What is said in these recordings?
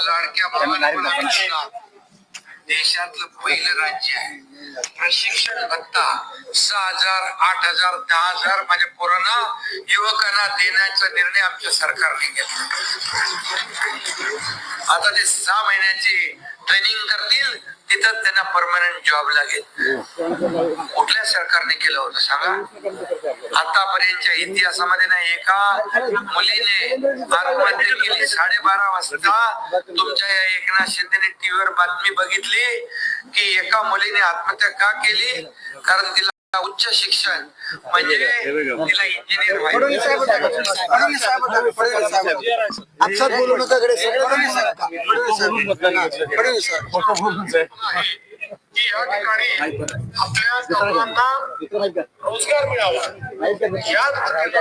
लाडक्या देशातलं पहिलं राज्य आहे. प्रशिक्षण भत्ता सहा हजार आठ हजार दहा हजार माझ्या पोरांना युवकांना देण्याचा निर्णय आमच्या सरकारने घेतला. आता ते सहा महिन्याची ट्रेनिंग करतील तिथं त्यांना परमनंट जॉब लागेल. कुठल्या सरकारने केलं होतं सांगा? आतापर्यंतच्या इतिहासामध्ये नाही एका मुलीने आत्महत्या केली साडेबारा वाजता. तुमच्या या एकनाथ शिंदेने टीव्हीवर बातमी बघितली. की एका मुलीने आत्महत्या का केली कारण तिला उच्च शिक्षण म्हणजे तिला इंजिनियर की या ठिकाणी आपल्या तरुणांना रोजगार मिळावा या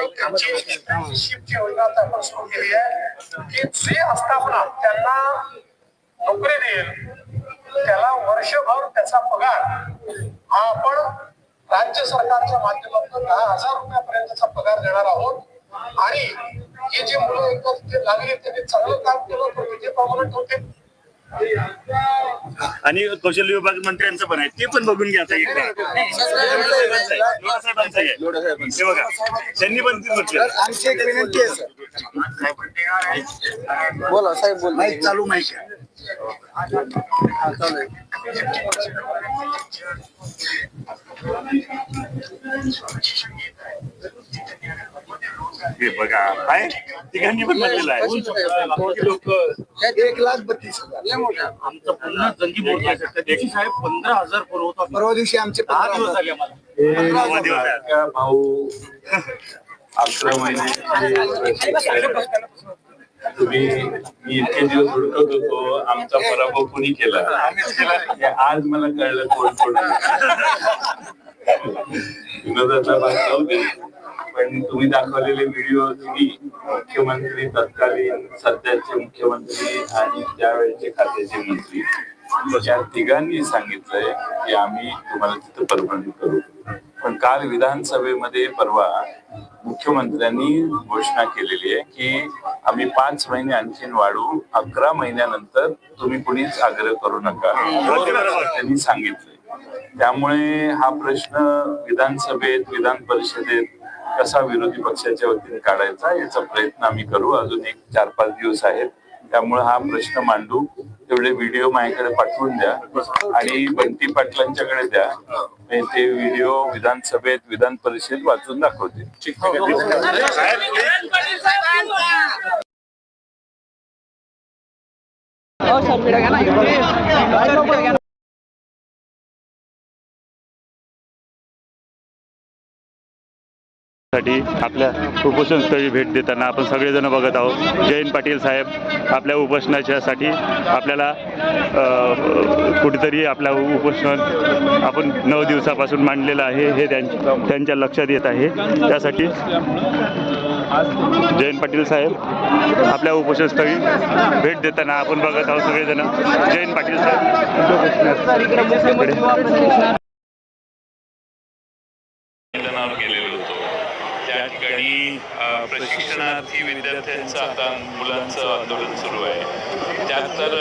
त्यांची शिफ्टची योजना आता आपण सुरू केली आहे की जे आस्थापना त्यांना नोकरी देईल त्याला वर्षभर त्याचा पगार. हा आपण राज्य सरकारच्या माध्यमातून दहा हजार रुपयापर्यंतचा पगार देणार आहोत. आणि हे जी मुलं एकदा तिथे लागले त्यांनी चांगलं काम केलं तर विजय प्रमाणात होते आणि कौशल्य विभाग मंत्र्यांचं पण आहे ते पण बघून घ्या आता एकदा. आहे. हे बघा त्यांनी पण ते म्हटलं आमची एक विनंती आहे सर बोला साहेब बोल माईक चालू माईक आहे हा, चालू आहे. हे बघा काय तिघांनी पण म्हटलेलं आहे. एक लाख बत्तीस हजार. आमचं पुन्हा जंगी मोर्चा आहे. त्या दिवशी साहेब पंधरा हजार पुरवतात परवा दिवशी आमचे दहा दिवस. झाले आम्हाला. भाऊ. अकरा महिने. तुम्ही मी इतके दिवस हुडकत होतो. आमचा पराभव कोणी केला? आज मला कळलं कोण कोण विनोदाचा भाग जाऊ दे. पण तुम्ही दाखवलेले व्हिडिओ तुम्ही मुख्यमंत्री तत्कालीन सध्याचे मुख्यमंत्री आणि त्यावेळेचे खात्याचे मंत्री. या तिघांनी सांगितलंय की आम्ही तुम्हाला तिथं परभणी करू. पण काल विधानसभेमध्ये परवा मुख्यमंत्र्यांनी घोषणा केलेली आहे की आम्ही पाच महिने आणखीन वाढू अकरा महिन्यानंतर तुम्ही कुणीच आग्रह करू नका. त्यांनी सांगितलंय. त्यामुळे हा प्रश्न विधानसभेत विधान परिषदेत कसा विरोधी पक्षाच्या वतीने काढायचा याचा प्रयत्न आम्ही करू. अजून एक चार पाच दिवस आहेत. त्यामुळे हा प्रश्न मांडू. तेवढे व्हिडिओ माझ्याकडे पाठवून द्या आणि बंटी पाटलांच्याकडे द्या. मी ते व्हिडिओ विधानसभेत विधान परिषदेत वाचून दाखवते. साठी आपल्या उपोषणस्थळी भेट देताना आपण सगळेजण बघत आहोत. जयंत पाटील साहेब आपल्या उपोषणाच्यासाठी आपल्याला कुठेतरी आपल्या उपोषण आपण नऊ दिवसापासून मांडलेलं आहे हे त्यांच्या त्यांच्या लक्षात येत आहे. त्यासाठी जयंत पाटील साहेब आपल्या उपोषणस्थळी भेट देताना आपण बघत आहोत सगळेजण. जयंत पाटील साहेब मैदानावर गेलेलो होतो त्या ठिकाणी अ, प्रशिक्षणार्थी विद्यार्थ्यांचं आता मुलांचं आंदोलन सुरू आहे त्यात तर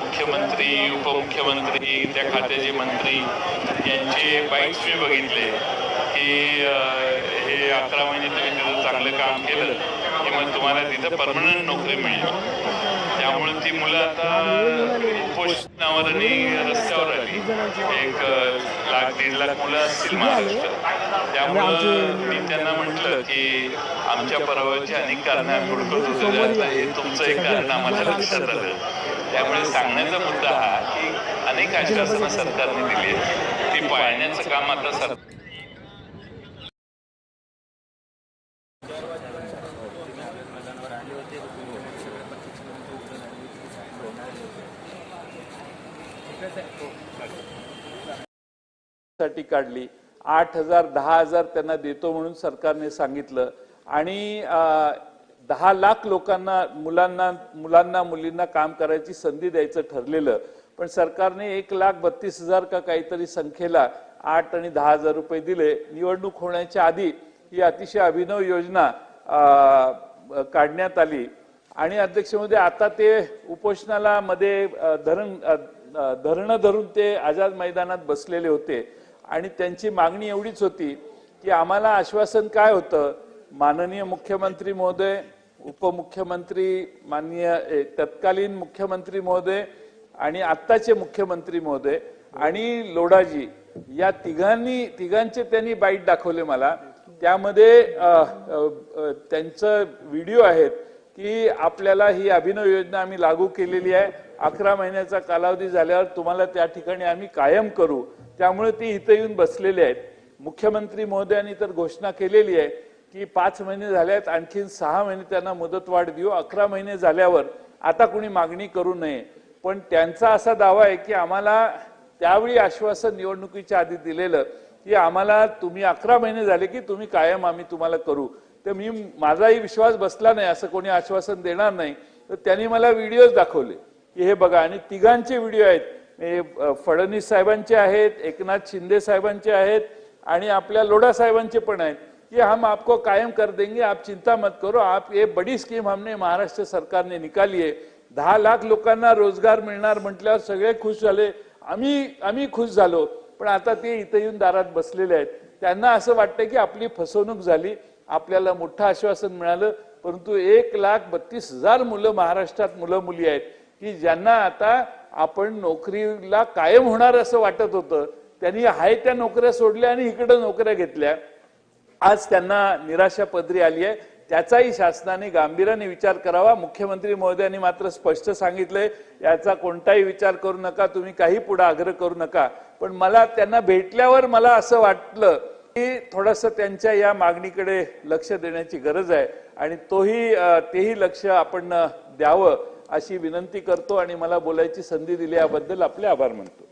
मुख्यमंत्री उपमुख्यमंत्री त्या खात्याचे मंत्री यांचे बाईक्स मी बघितले. की हे अकरा महिने तुम्ही तिथं चांगलं काम केलं की मग तुम्हाला तिथं परमनंट नोकरी मिळेल. त्यामुळे ती मुलं आता उपोषणावर आणि रस्त्यावर आली. एक लाख दीड लाख मुलं असतील महाराष्ट्रात. त्यामुळं मी त्यांना म्हटलं की आमच्या परवाची अनेक कारणं आम्ही हुडकत होतो त्यातलं हे तुमचं एक कारण आम्हाला लक्षात आलं. त्यामुळे सांगण्याचा मुद्दा हा की अनेक आश्वासनं सरकारने दिली आहेत. ती पाळण्याचं काम आता सर साठी काढली. आठ हजार दहा हजार त्यांना देतो म्हणून सरकारने सांगितलं. आणि दहा लाख लोकांना मुलांना मुलांना मुलींना काम करायची संधी द्यायचं ठरलेलं. पण सरकारने एक लाख बत्तीस हजार का काहीतरी संख्येला आठ आणि दहा हजार रुपये दिले. निवडणूक होण्याच्या आधी ही अतिशय अभिनव योजना काढण्यात आली. आणि अध्यक्ष आता ते उपोषणाला मध्ये धरण धरणं धरून ते आझाद मैदानात बसलेले होते. आणि त्यांची मागणी एवढीच होती की आम्हाला आश्वासन काय होतं? माननीय मुख्यमंत्री महोदय उपमुख्यमंत्री माननीय तत्कालीन मुख्यमंत्री महोदय आणि आत्ताचे मुख्यमंत्री महोदय आणि लोडाजी या तिघांनी तिघांचे त्यांनी बाईट दाखवले मला. त्यामध्ये त्यांचं व्हिडिओ आहेत की आपल्याला ही अभिनव योजना आम्ही लागू केलेली आहे. अकरा महिन्याचा कालावधी झाल्यावर तुम्हाला त्या ठिकाणी आम्ही कायम करू. त्यामुळे ते इथं येऊन बसलेले आहेत. मुख्यमंत्री महोदयांनी तर घोषणा केलेली आहे की पाच महिने झाल्यात आणखीन सहा महिने त्यांना मुदतवाढ देऊ. अकरा महिने झाल्यावर आता कुणी मागणी करू नये. पण त्यांचा असा दावा आहे की आम्हाला त्यावेळी आश्वासन निवडणुकीच्या आधी दिलेलं की आम्हाला तुम्ही अकरा महिने झाले की तुम्ही कायम आम्ही तुम्हाला करू. तर मी माझाही विश्वास बसला नाही असं कोणी आश्वासन देणार नाही. तर त्यांनी मला व्हिडिओज दाखवले. की हे बघा आणि तिघांचे व्हिडिओ आहेत. फडणवीस साहेबांचे आहेत एकनाथ शिंदे साहेबांचे आहेत आणि आपल्या लोढा साहेबांचे पण आहेत. कि हम आपको कायम कर देंगे आप चिंता मत करो आप ये बड़ी स्कीम हमने महाराष्ट्र सरकारने निकाली आहे. दहा लाख लोकांना रोजगार मिळणार म्हटल्यावर सगळे खुश झाले. आम्ही आम्ही खुश झालो. पण आता ते इथं येऊन दारात बसलेले आहेत. त्यांना असं वाटतं की आपली फसवणूक झाली. आपल्याला मोठं आश्वासन मिळालं. परंतु एक लाख बत्तीस हजार मुलं महाराष्ट्रात मुलं मुली आहेत. की ज्यांना आता आपण नोकरीला कायम होणार असं वाटत होतं त्यांनी हाय त्या नोकऱ्या सोडल्या आणि इकडं नोकऱ्या घेतल्या. आज त्यांना निराशा पदरी आली आहे. त्याचाही शासनाने गांभीर्याने विचार करावा. मुख्यमंत्री महोदयांनी मात्र स्पष्ट सांगितलंय याचा कोणताही विचार करू नका तुम्ही काही पुढे आग्रह करू नका. पण मला त्यांना भेटल्यावर मला असं वाटलं की थोडस त्यांच्या या मागणीकडे लक्ष देण्याची गरज आहे आणि तोही तेही लक्ष आपण द्यावं. अशी विनंती करतो आणि मला बोलायची संधी दिली याबद्दल आपले आभार मानतो.